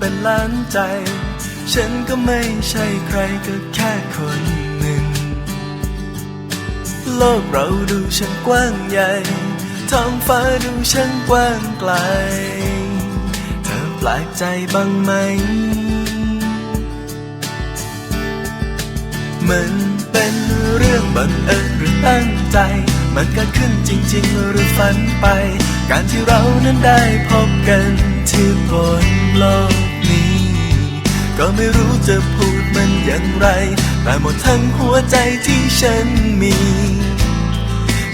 ป็นล้านใจ ฉันก็ไม่ใช่ใครก็แค่คนหนึ่ง โลกเราดูช่างกว้างใหญ่ ท้องฟ้าดูช่างกว้างไกล เธอแปลกใจบ้างไหม มันเป็นเรื่องบังเอิญหรือตั้งใจ มันเกิดขึ้นจริง ๆ หรือฝันไป การที่เรานั้นได้พบกันที่บนโลก ก็ไม่รู้จะพูดมันอย่างไร แต่หมดทั้งหัวใจที่ฉันมี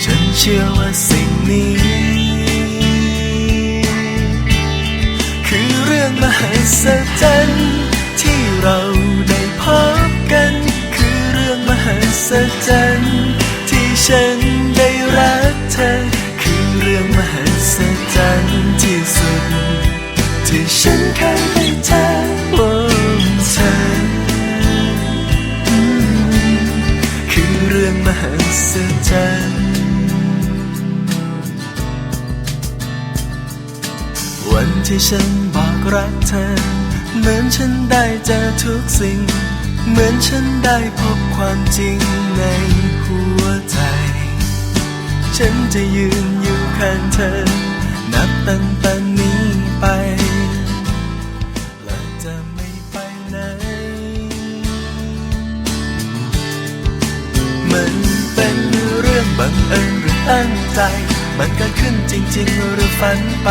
ฉันเชื่อว่าสิ่งนี้ คือเรื่องมหัศจรรย์ที่เราได้พบกัน คือเรื่องมหัศจรรย์ที่ฉันได้รักเธอ คือเรื่องมหัศจรรย์ที่สุด ที่ฉันเคย ที่ฉันบอกรักเธอ เหมือนฉันได้เจอทุกสิ่ง เหมือนฉันได้พบความจริงในหัวใจ ฉันจะยืนอยู่ข้างเธอ นับตั้งแต่นี้ไปและจะไม่ไปไหน มันเป็นเรื่องบังเอิญหรือตั้งใจ มันเกิดขึ้นจริง ๆ หรือฝันไป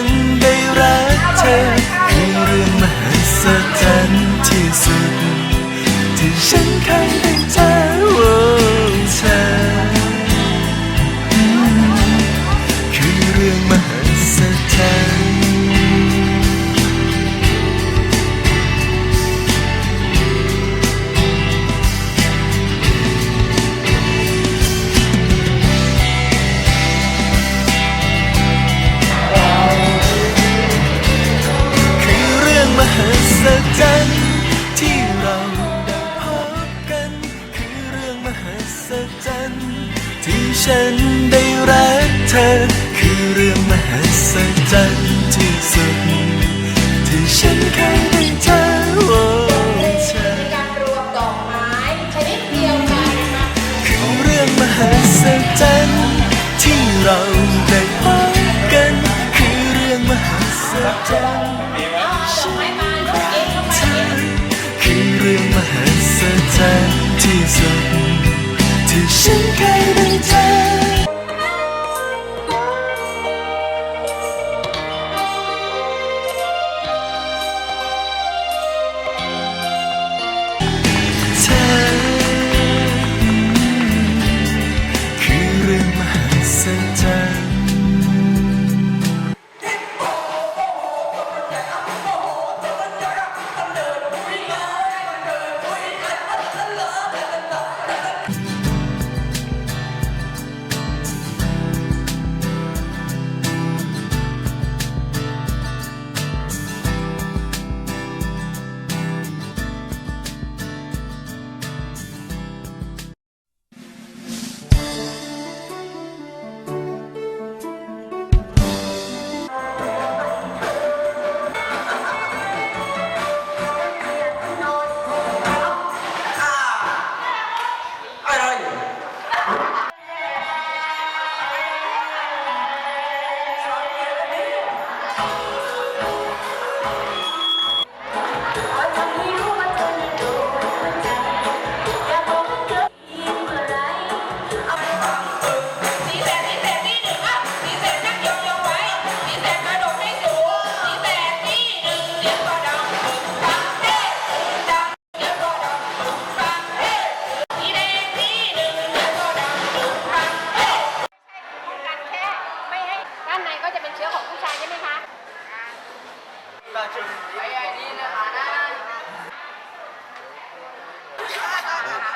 น ม เธอ คือเรื่องมหัศจรรย์ที่สุด ที่ฉันเคยได้เจอโอ้เธอการรวมดอกไม้ชนิดเดียวกันนะคะคือเรื่องมหัศจรรย์ที่เราได้พบกัน คือเรื่องมหัศจรรย์เอาดอกไม้เองเข้าไปเอคือเรื่องมหัศจรรย์ที่สุด ที่ฉันเคยได้เจอ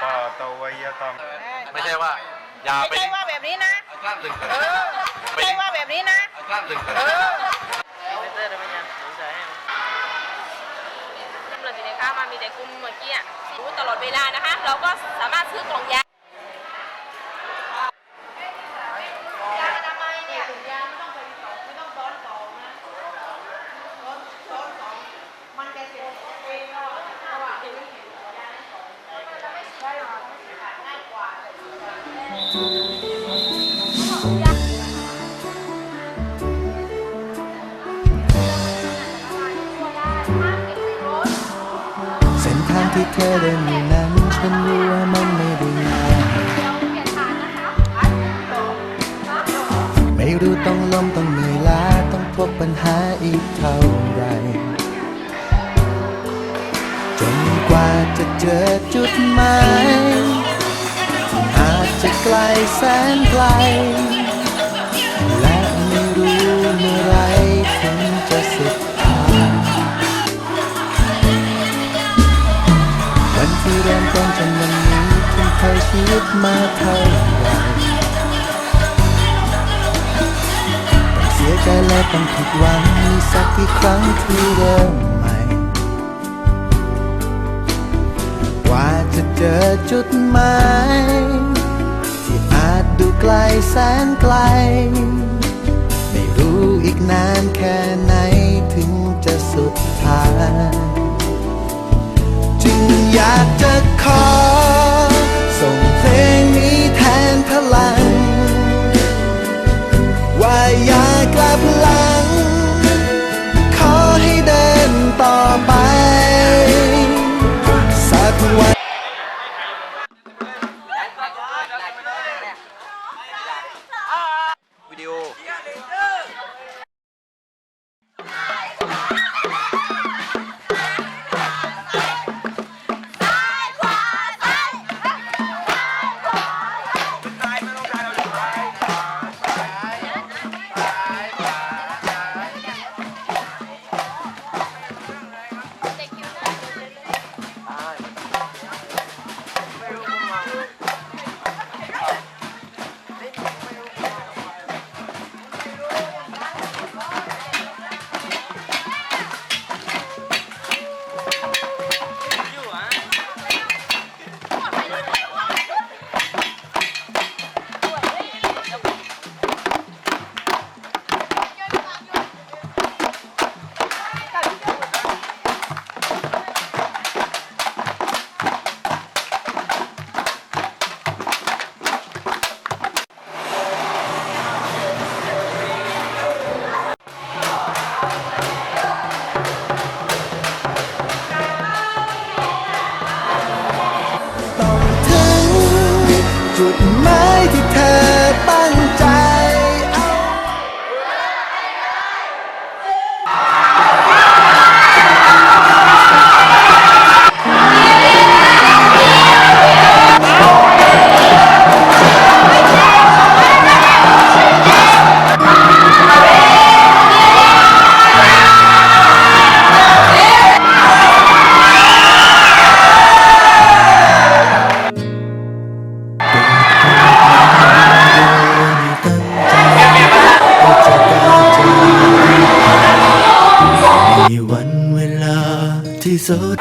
อย่าต้องไม่ใช่ว่า อย่าไปไม่ใช่ว่าแบบนี้นะกล้ามตึงเออไม่ใช่ว่าแบบนี้นะกล้ามตึงเออตำรวจอยู่ในค่ามามีแต่กลุ่มเมื่อกี้อะรู้ตลอดเวลานะคะ เราก็สามารถซื้อกล่องยา เธอเดินอยู่นั้นฉันรู้ว่ามันไม่ได้ง่ายไม่รู้ต้องล้มต้องเหนื่อยล้าต้องพบปัญหาอีกเท่าไรจนกว่าจะเจอจุดหมายอาจจะไกลแสนไกล ชีวิตมาเท่าไหรต้องเสียใจและต้องผิดหวังมีสักกี่ครั้งที่เริ่มใหม่ กว่าจะเจอจุดหมายที่อาจดูไกลแสนไกล ไม่รู้อีกนานแค่ไหนถึงจะสุดทางจึงอยากจะขอ นพลังว่าอย่ากลับหลัง ที่สุด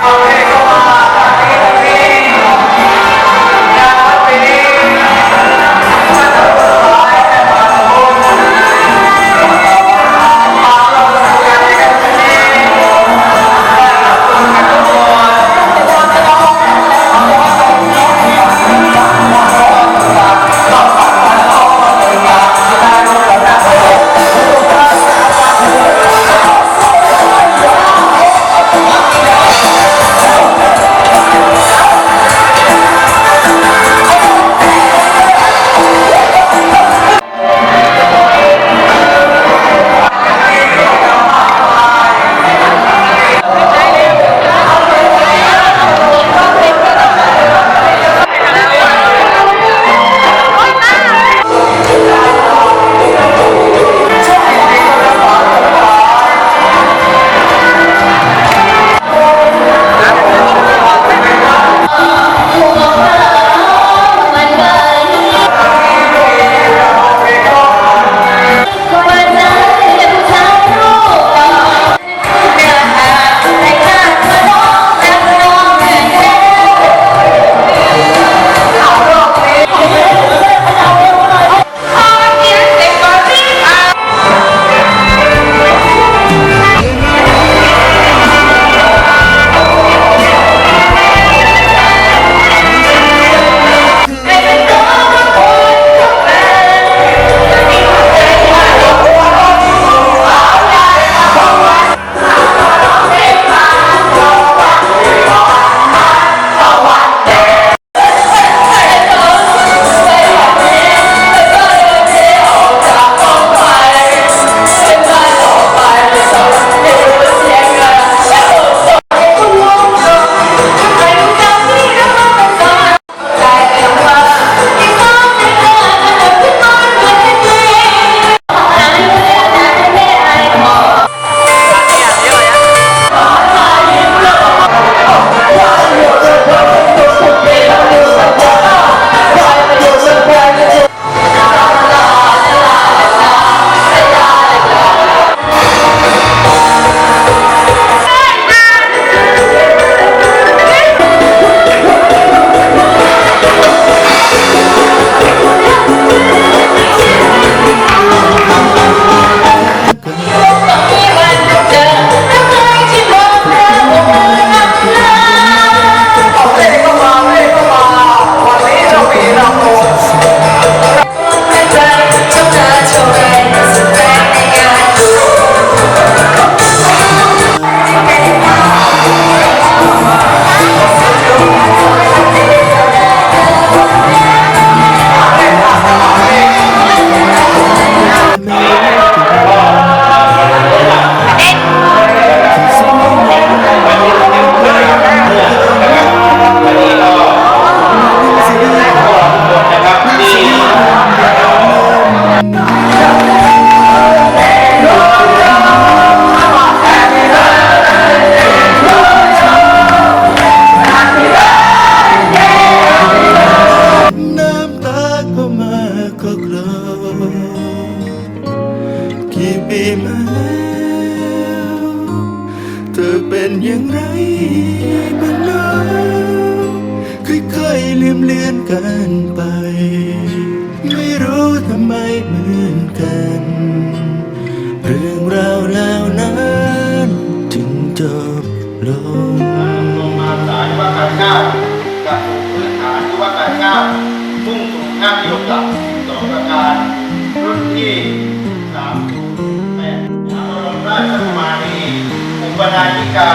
อุปนายิกา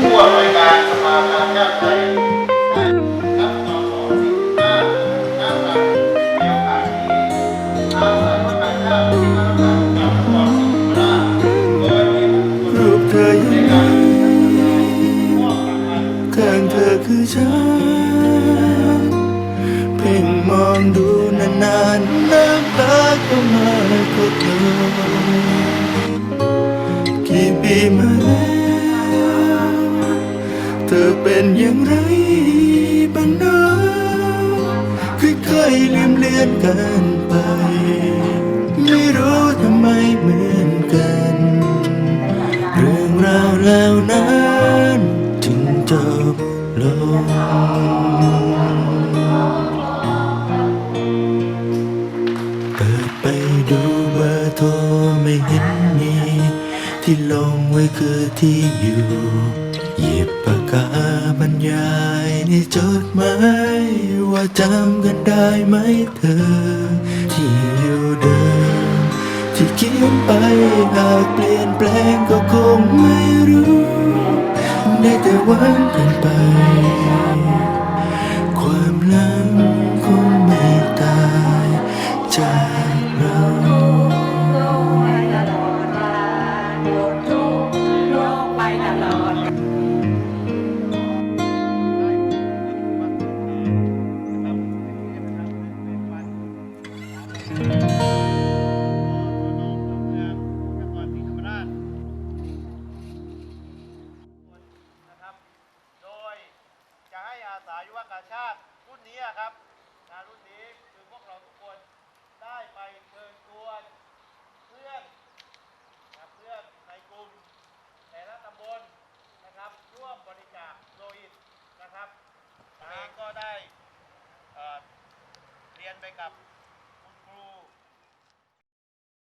ผู้อำนวยการสภาการชาติไทยได้รับต่อสองสี่ห้าหน้าตาในโอกาสนี้อาศัยว่าการก้าวที่มาตรการกับตลอดสี่ห้าโดยมีบุคครูปเธออยู่หนมอบรางวัลข้างเธอคือฉัน เพ่งมองดูนานๆน้ำตาก็มาก็เธอกี่ปีมาแล้ว เป็นอย่างไรบ้างนะค่อยๆลืมเลือนกันไป ไม่รู้ทำไมเหมือนกัน เรื่องราวแล้วนั้นถึงจบลงไปดูเบอร์โทรไม่เห็นมี ที่ลงไว้คือที่อยู่ ปากกาบรรยายในจดหมายว่าจำกันได้ไหมเธอ ที่อยู่เดิมที่เขียนไปหากเปลี่ยนแปลงก็คงไม่รู้ ได้แต่หวังกันไป รุ่นนี้ครับงานรุ่นนี้คือพวกเราทุกคนได้ไปเชิญชวนเพื่อนนะครับเพื่อนในกลุ่มแต่ละตำบลนะครับร่วมบริจาคโลหิตนะครับผมเองก็ได้เอ่อเรียนไปกับ